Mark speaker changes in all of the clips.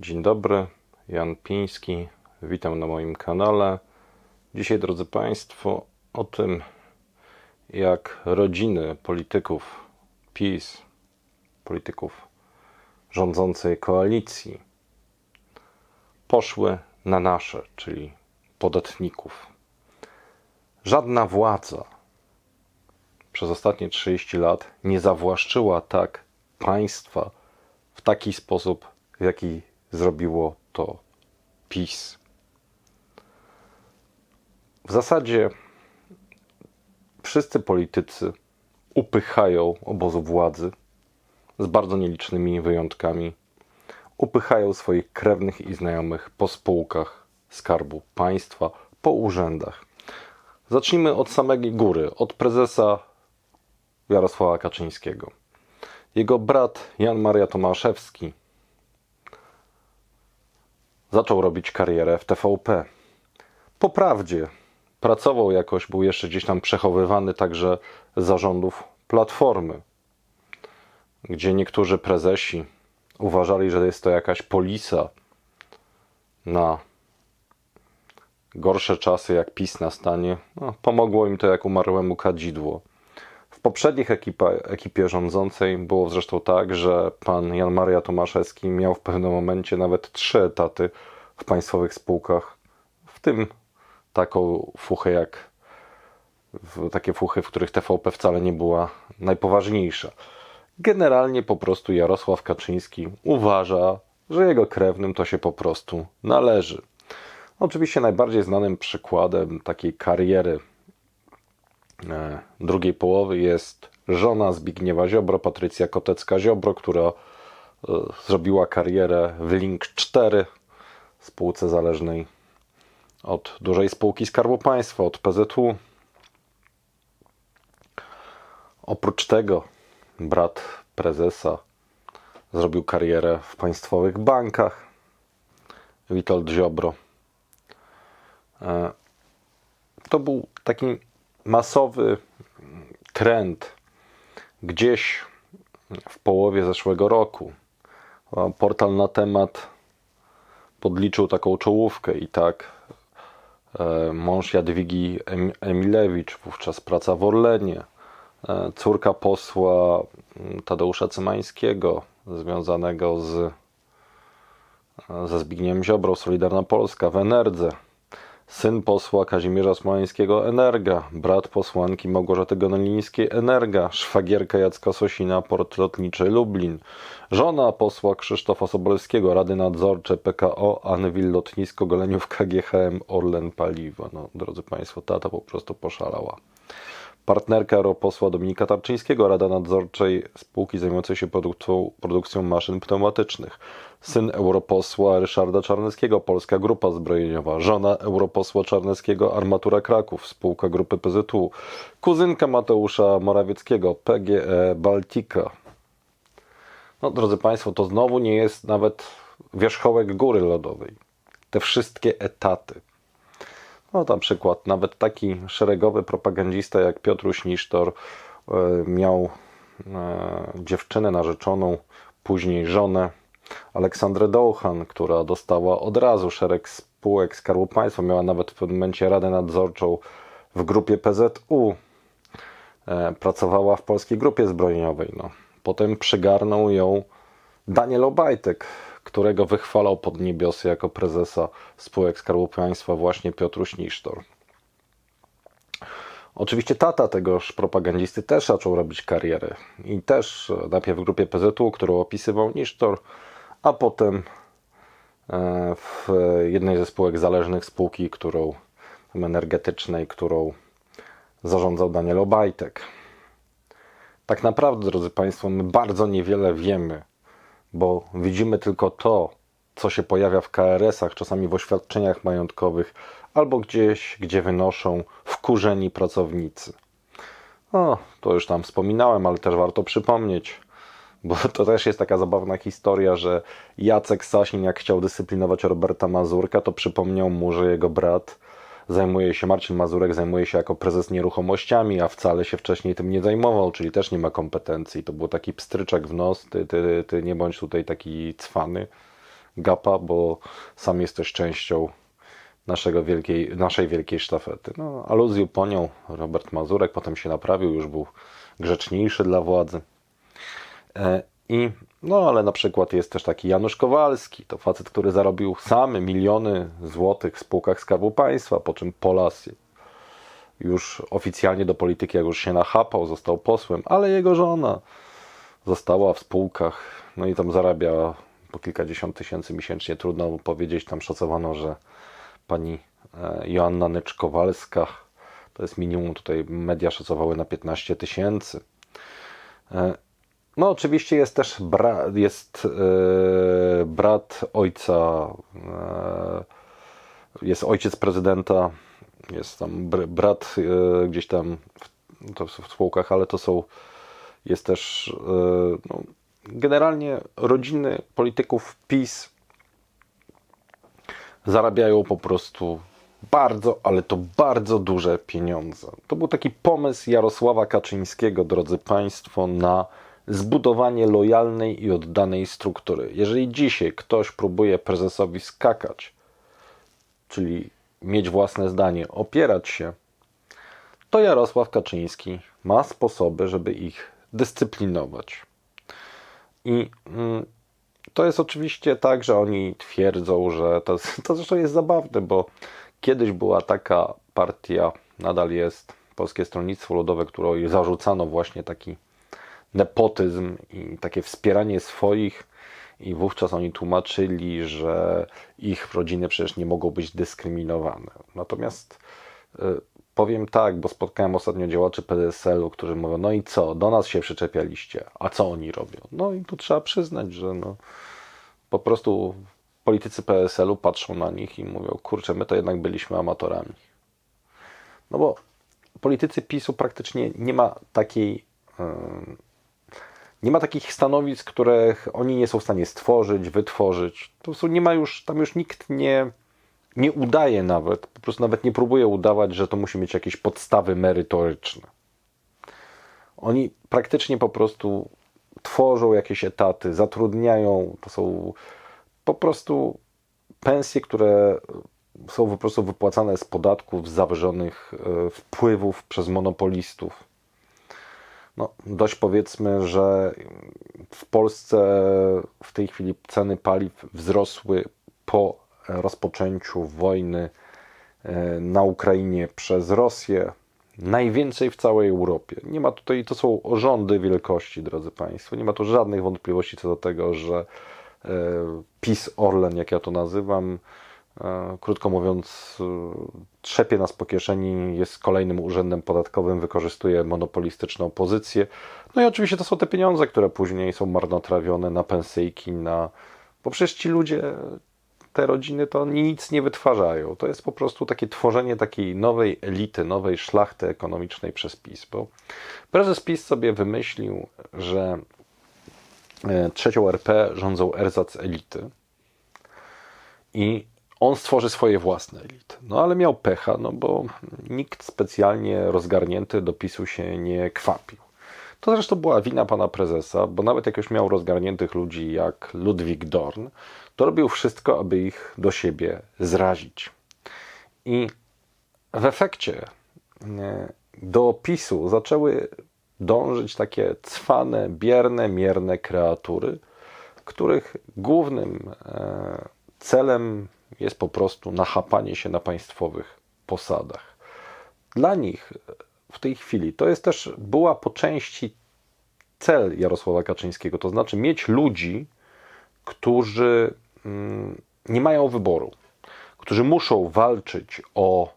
Speaker 1: Dzień dobry, Jan Piński. Witam na moim kanale. Dzisiaj, drodzy Państwo, o tym, jak rodziny polityków PiS, polityków rządzącej koalicji, poszły na nasze, czyli podatników. Żadna władza przez ostatnie 30 lat nie zawłaszczyła tak państwa w taki sposób, w jaki zrobiło to PiS. W zasadzie wszyscy politycy upychają obozu władzy, z bardzo nielicznymi wyjątkami, upychają swoich krewnych i znajomych po spółkach Skarbu Państwa, po urzędach. Zacznijmy od samej góry, od prezesa Jarosława Kaczyńskiego. Jego brat Jan Maria Tomaszewski zaczął robić karierę w TVP. Po prawdzie pracował jakoś, był jeszcze gdzieś tam przechowywany także z zarządów Platformy, gdzie niektórzy prezesi uważali, że jest to jakaś polisa na gorsze czasy, jak PiS nastanie. No, pomogło im to jak umarłemu kadzidło. W poprzednich ekipa, ekipie rządzącej było zresztą tak, że pan Jan Maria Tomaszewski miał w pewnym momencie nawet trzy etaty w państwowych spółkach, w tym taką fuchę jak takie fuchy, w których TVP wcale nie była najpoważniejsza. Generalnie po prostu Jarosław Kaczyński uważa, że jego krewnym to się po prostu należy. Oczywiście najbardziej znanym przykładem takiej kariery e, drugiej połowy jest żona Zbigniewa Ziobro, Patrycja Kotecka-Ziobro, która e, zrobiła karierę w Link 4, spółce zależnej od dużej spółki Skarbu Państwa, od PZU. Oprócz tego brat prezesa zrobił karierę w państwowych bankach. Witold Ziobro. E, To był taki masowy trend gdzieś w połowie zeszłego roku. A Portal na temat podliczył taką czołówkę i tak e, mąż Jadwigi Em- Emilewicz, wówczas praca w Orlenie, e, córka posła Tadeusza Cymańskiego, związanego z, ze Zbigniewem Ziobrą, Solidarna Polska w Enerdze, syn posła Kazimierza Smoleńskiego Energa, brat posłanki Małgorzaty Gonolińskiej Energa, szwagierka Jacka Sosina Port Lotniczy Lublin, żona posła Krzysztofa Sobolewskiego Rady Nadzorcze PKO Anwil Lotnisko Goleniów KGHM Orlen Paliwa. No, drodzy Państwo, tata po prostu poszalała. Partnerka europosła Dominika Tarczyńskiego, Rada Nadzorczej spółki zajmującej się produkcją, produkcją maszyn pneumatycznych. Syn europosła Ryszarda Czarneckiego, Polska Grupa Zbrojeniowa. Żona europosła Czarneckiego, Armatura Kraków, spółka grupy PZU. Kuzynka Mateusza Morawieckiego, PGE Baltica. No, drodzy Państwo, to znowu nie jest nawet wierzchołek góry lodowej. Te wszystkie etaty. No, na przykład nawet taki szeregowy propagandista jak Piotruś Nisztor e, miał e, dziewczynę narzeczoną, później żonę, Aleksandrę Dołchan, która dostała od razu szereg spółek Skarbu Państwa, miała nawet w pewnym momencie radę nadzorczą w grupie PZU, e, pracowała w Polskiej Grupie Zbrojeniowej. No. Potem przygarnął ją Daniel Obajtek, którego wychwalał pod niebiosy jako prezesa spółek Skarbu Państwa właśnie Piotruś Nisztor. Oczywiście tata tegoż propagandzisty też zaczął robić karierę i też najpierw w grupie PZU, którą opisywał Nisztor, a potem e, w jednej ze spółek zależnych spółki, którą energetycznej, którą zarządzał Daniel Obajtek. Tak naprawdę, drodzy Państwo, my bardzo niewiele wiemy, bo widzimy tylko to, co się pojawia w KRS-ach, czasami w oświadczeniach majątkowych, albo gdzieś, gdzie wynoszą wkurzeni pracownicy. O, to już tam wspominałem, ale też warto przypomnieć, bo to też jest taka zabawna historia, że Jacek Sasin, jak chciał dyscyplinować Roberta Mazurka, to przypomniał mu, że jego brat zajmuje się, Marcin Mazurek zajmuje się jako prezes nieruchomościami, a wcale się wcześniej tym nie zajmował, czyli też nie ma kompetencji. To był taki pstryczek w nos, ty, ty, ty nie bądź tutaj taki cwany. gapa, bo sam jesteś częścią naszego wielkiej, naszej wielkiej sztafety. No, aluzję poniął Robert Mazurek, potem się naprawił, już był grzeczniejszy dla władzy. E, I, no ale na przykład jest też taki Janusz Kowalski, to facet, który zarobił samy miliony złotych w spółkach Skarbu Państwa, po czym Polas już oficjalnie do polityki, jak już się nachapał, został posłem, ale jego żona została w spółkach, no i tam zarabia po kilkadziesiąt tysięcy miesięcznie, trudno powiedzieć, tam szacowano, że pani e, Joanna Nyczkowalska, to jest minimum, tutaj media szacowały na 15 tysięcy. No oczywiście jest też bra, jest, e, brat ojca, e, jest ojciec prezydenta, jest tam br, brat e, gdzieś tam w, to w spółkach, ale to są, jest też no, generalnie rodziny polityków PiS zarabiają po prostu bardzo, ale to bardzo duże pieniądze. To był taki pomysł Jarosława Kaczyńskiego, drodzy Państwo, na zbudowanie lojalnej i oddanej struktury. Jeżeli dzisiaj ktoś próbuje prezesowi skakać, czyli mieć własne zdanie, opierać się, to Jarosław Kaczyński ma sposoby, żeby ich dyscyplinować. I mm, to jest oczywiście tak, że oni twierdzą, że to, to zresztą jest zabawne, bo kiedyś była taka partia, nadal jest Polskie Stronnictwo Ludowe, której zarzucano właśnie taki nepotyzm i takie wspieranie swoich i wówczas oni tłumaczyli, że ich rodziny przecież nie mogą być dyskryminowane. Natomiast y, powiem tak, bo spotkałem ostatnio działaczy PSL-u, którzy mówią, no i co, do nas się przyczepialiście, a co oni robią? No i tu trzeba przyznać, że no, po prostu politycy PSL-u patrzą na nich i mówią, kurczę, my to jednak byliśmy amatorami. No bo politycy PiSu praktycznie nie ma takiej ym, nie ma takich stanowisk, których oni nie są w stanie stworzyć, wytworzyć. Po prostu nie ma już, tam już nikt nie, nie udaje nawet, po prostu nawet nie próbuje udawać, że to musi mieć jakieś podstawy merytoryczne. Oni praktycznie po prostu tworzą jakieś etaty, zatrudniają, to są po prostu pensje, które są po prostu wypłacane z podatków, zawyżonych e, wpływów przez monopolistów no, dość powiedzmy, że w Polsce w tej chwili ceny paliw wzrosły po rozpoczęciu wojny e, na Ukrainie przez Rosję. Najwięcej w całej Europie. Nie ma tutaj, to są rządy wielkości, drodzy Państwo. Nie ma tu żadnych wątpliwości co do tego, że e, PiS Orlen, jak ja to nazywam, krótko mówiąc, e, trzepie nas po kieszeni, jest kolejnym urzędem podatkowym, wykorzystuje monopolistyczną pozycję. No i oczywiście to są te pieniądze, które później są marnotrawione na pensyjki, na... bo przecież ci ludzie, te rodziny to nic nie wytwarzają. To jest po prostu takie tworzenie takiej nowej elity, nowej szlachty ekonomicznej przez PiS, bo prezes PiS sobie wymyślił, że e, trzecią RP rządzą erzac elity i on stworzy swoje własne elity. No ale miał pecha, no bo nikt specjalnie rozgarnięty do PiSu się nie kwapił. To zresztą była wina pana prezesa, bo nawet jak już miał rozgarniętych ludzi jak Ludwik Dorn, to robił wszystko, aby ich do siebie zrazić. I w efekcie e, do PiSu zaczęły dążyć takie cwane, bierne, mierne kreatury, których głównym e, celem jest po prostu nachapanie się na państwowych posadach. Dla nich w tej chwili to jest też była po części cel Jarosława Kaczyńskiego, to znaczy mieć ludzi, którzy mm, nie mają wyboru, którzy muszą walczyć o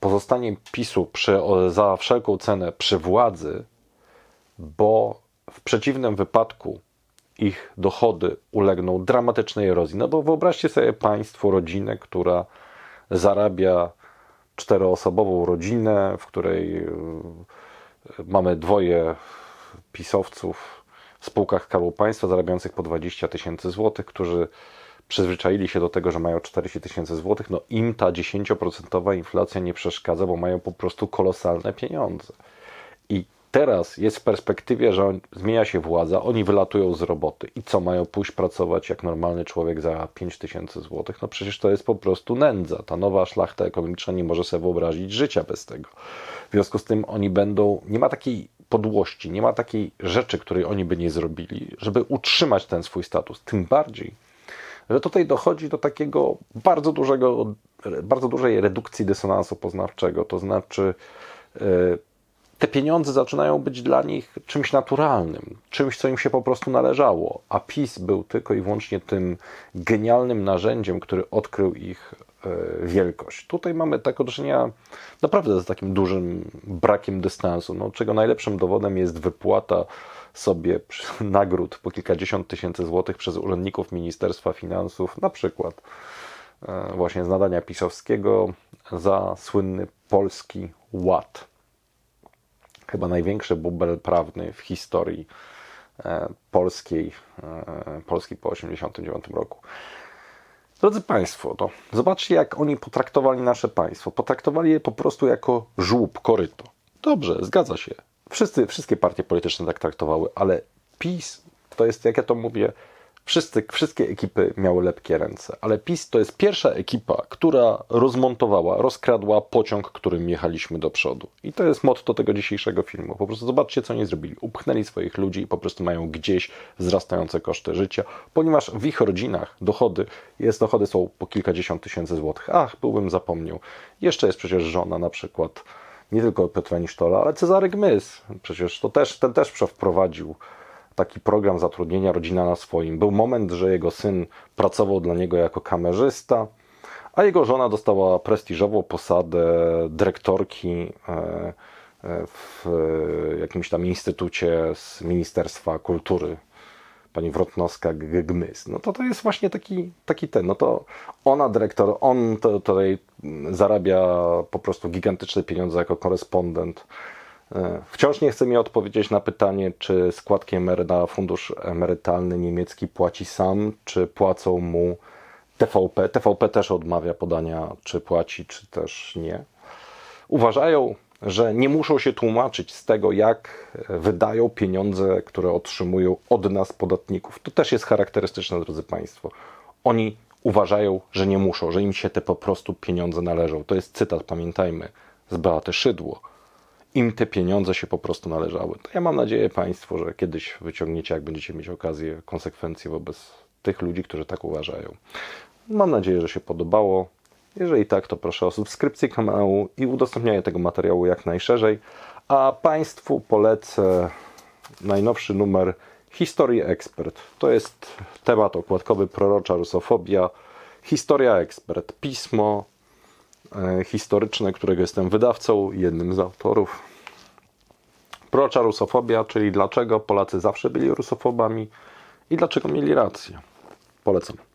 Speaker 1: pozostanie PiSu przy, za wszelką cenę przy władzy, bo w przeciwnym wypadku ich dochody ulegną dramatycznej erozji. No bo wyobraźcie sobie Państwo rodzinę, która zarabia czteroosobową rodzinę, w której e, mamy dwoje pisowców w spółkach Skarbu Państwa zarabiających po 20 tysięcy złotych, którzy przyzwyczaili się do tego, że mają 40 tysięcy złotych, no im ta 10% inflacja nie przeszkadza, bo mają po prostu kolosalne pieniądze. I Teraz jest w perspektywie, że on, zmienia się władza, oni wylatują z roboty i co mają pójść pracować jak normalny człowiek za 5 tysięcy złotych? No przecież to jest po prostu nędza. Ta nowa szlachta ekonomiczna nie może sobie wyobrazić życia bez tego. W związku z tym oni będą, nie ma takiej podłości, nie ma takiej rzeczy, której oni by nie zrobili, żeby utrzymać ten swój status. Tym bardziej, że tutaj dochodzi do takiego bardzo dużego, bardzo dużej redukcji dysonansu poznawczego. To znaczy, e, te pieniądze zaczynają być dla nich czymś naturalnym, czymś, co im się po prostu należało, a PiS był tylko i wyłącznie tym genialnym narzędziem, który odkrył ich e, wielkość. Tutaj mamy tak do czynienia naprawdę z takim dużym brakiem dystansu, no, czego najlepszym dowodem jest wypłata sobie nagród po kilkadziesiąt tysięcy złotych przez urzędników Ministerstwa Finansów, na przykład e, właśnie z nadania pisowskiego za słynny polski ład chyba największy bubel prawny w historii e, polskiej, e, Polski po 1989 roku. Drodzy Państwo, to zobaczcie, jak oni potraktowali nasze państwo. Potraktowali je po prostu jako żłób, koryto. Dobrze, zgadza się. Wszyscy, wszystkie partie polityczne tak traktowały, ale PiS to jest, jak ja to mówię, wszyscy, wszystkie ekipy miały lepkie ręce, ale PiS to jest pierwsza ekipa, która rozmontowała, rozkradła pociąg, którym jechaliśmy do przodu. I to jest motto tego dzisiejszego filmu. Po prostu zobaczcie, co oni zrobili. Upchnęli swoich ludzi i po prostu mają gdzieś wzrastające koszty życia, ponieważ w ich rodzinach dochody, jest, dochody są po kilkadziesiąt tysięcy złotych. Ach, byłbym zapomniał. Jeszcze jest przecież żona na przykład, nie tylko Piotra Nisztola, ale Cezary Gmys. Przecież to też, ten też wprowadził taki program zatrudnienia rodzina na swoim. Był moment, że jego syn pracował dla niego jako kamerzysta, a jego żona dostała prestiżową posadę dyrektorki e, e, w jakimś tam instytucie z Ministerstwa Kultury. Pani Wrotnowska Gmys. No to to jest właśnie taki, taki ten. No to ona, dyrektor, on tutaj zarabia po prostu gigantyczne pieniądze jako korespondent. E, Wciąż nie chce mi odpowiedzieć na pytanie, czy składki emery- na fundusz emerytalny niemiecki płaci sam, czy płacą mu TVP. TVP też odmawia podania, czy płaci, czy też nie. Uważają, że nie muszą się tłumaczyć z tego, jak wydają pieniądze, które otrzymują od nas, podatników. To też jest charakterystyczne, drodzy Państwo. Oni uważają, że nie muszą, że im się te po prostu pieniądze należą. To jest cytat, pamiętajmy, z Beaty Szydło im te pieniądze się po prostu należały. To ja mam nadzieję Państwo, że kiedyś wyciągniecie, jak będziecie mieć okazję, konsekwencje wobec tych ludzi, którzy tak uważają. Mam nadzieję, że się podobało. Jeżeli tak, to proszę o subskrypcję kanału i udostępnianie tego materiału jak najszerzej. A Państwu polecę najnowszy numer Historii Ekspert. To jest temat okładkowy prorocza rusofobia. Historia Ekspert. Pismo historyczne, którego jestem wydawcą i jednym z autorów. Prorocza rusofobia, czyli dlaczego Polacy zawsze byli rusofobami i dlaczego mieli rację. Polecam.